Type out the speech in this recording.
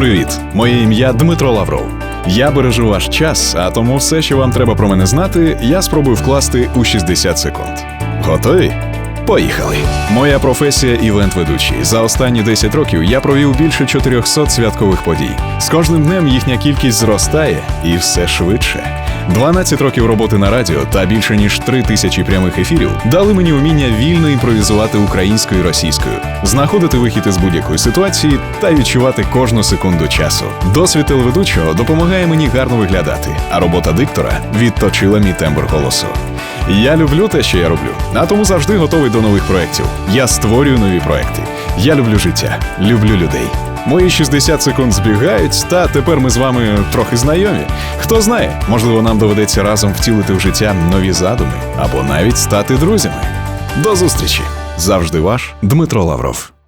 Привіт! Моє ім'я Дмитро Лавров. Я бережу ваш час, а тому все, що вам треба про мене знати, я спробую вкласти у 60 секунд. Готові? Поїхали! Моя професія івент-ведучий. За останні 10 років я провів більше 400 святкових подій. З кожним днем їхня кількість зростає і все швидше. 12 років роботи на радіо та більше ніж 3 тисячі прямих ефірів дали мені вміння вільно імпровізувати українською і російською, знаходити вихід із будь-якої ситуації та відчувати кожну секунду часу. Досвід телеведучого допомагає мені гарно виглядати, а робота диктора відточила мій тембр голосу. Я люблю те, що я роблю, а тому завжди готовий до нових проєктів. Я створюю нові проекти. Я люблю життя, люблю людей. Мої 60 секунд збігають, та тепер ми з вами трохи знайомі. Хто знає, можливо, нам доведеться разом втілити в життя нові задуми або навіть стати друзями. До зустрічі! Завжди ваш Дмитро Лавров.